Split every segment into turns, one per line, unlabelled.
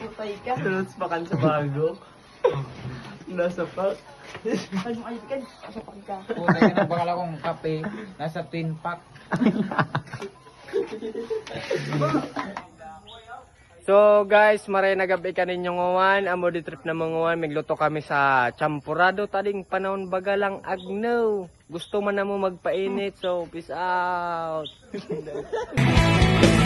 Putay ka.
Tulad pa kan sa bago. Nasa pa.
Ano ay ka? Asa pa ka?
Puta ka na bakal akong kape. Nasa tin pack.
So guys, maray na gabi ka ninyong uwan. Amo di trip na mga uwan. Migluto kami sa champurado. Tading panahon baga lang agno. Gusto man na mo magpainit. So peace out.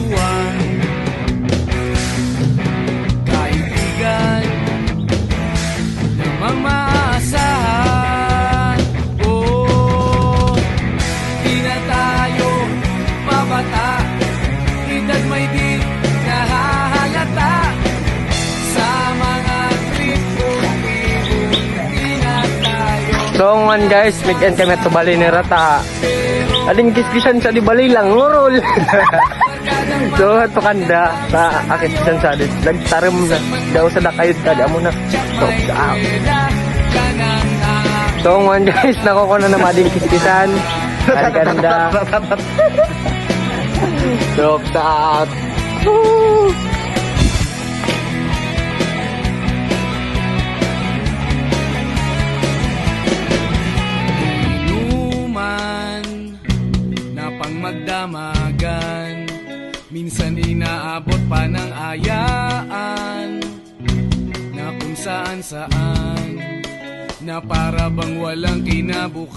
buwan Kaibigan Namang maaasahan Oh, di na tayo may di nahahalata Sa mga trip na tayo
So ngayon guys, weekend kami to bali ni Rata. Ading kiskisan sa di bali lang, ngurol. so ito kanda, sa akit kisan sa di. Nagtarim na, daw sa dakayod ka, di na. So, out. So ngayon guys, nakuha na naman ading kiskisan. Ang ganda. So, out. Woo!
inuman na pang magdamagan Minsan inaabot pa ng ayaan Na kung saan saan. Na para bang walang kinabukasan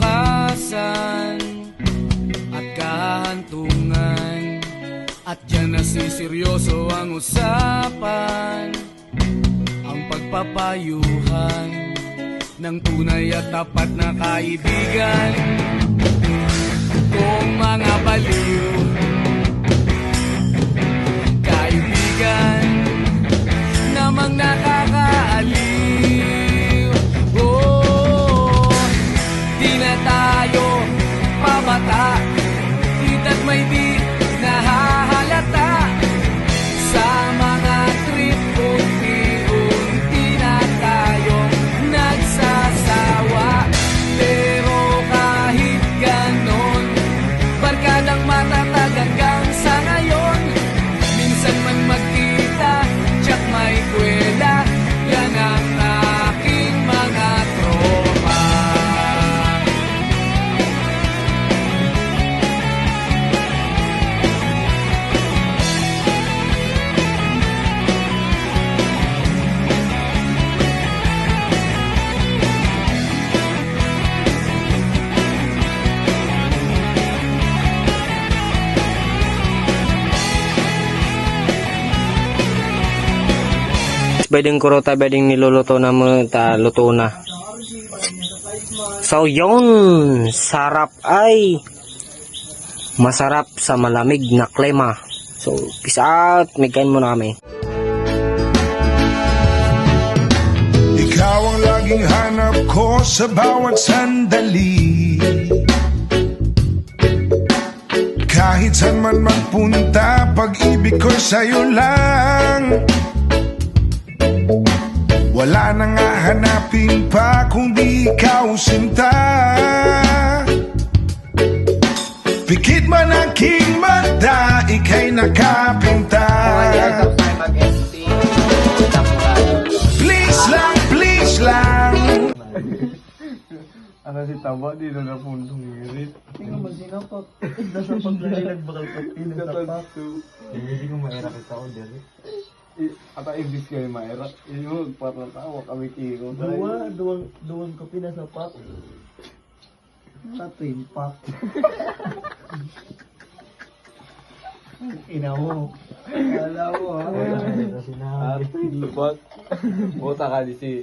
At kahantungan. At dyan nasiseryoso ang usapan Ang pagpapayuhan ng tunay at tapat na kaibigan
Pwedeng kurota, pwedeng niluluto na mo, ta, luto na. So, yun, sarap ay masarap sa malamig na klima. So, peace out, may kain muna kami.
Ikaw ang laging hanap ko sa bawat sandali Kahit saan man magpunta, pag-ibig ko sa'yo lang Wala nang hahanapin pa kundi ikaw sinta Pikit man aking mata, ika'y nakapinta. Please lang, please lang
Ano si Taba, di na na pundong ngirit.
Tingnan mo sinapot.
Nasa paglahilag bakal ka pinasapa.
Hindi ko maira kita ko dyan.
Ata ibis kayo maera. Iyo, magpapatawa kami kiro.
Dua, duwang, duwang ko pinasapat. Sa twin pack. Ina mo. Alam mo.
Ate, lubat. Buta ka di si.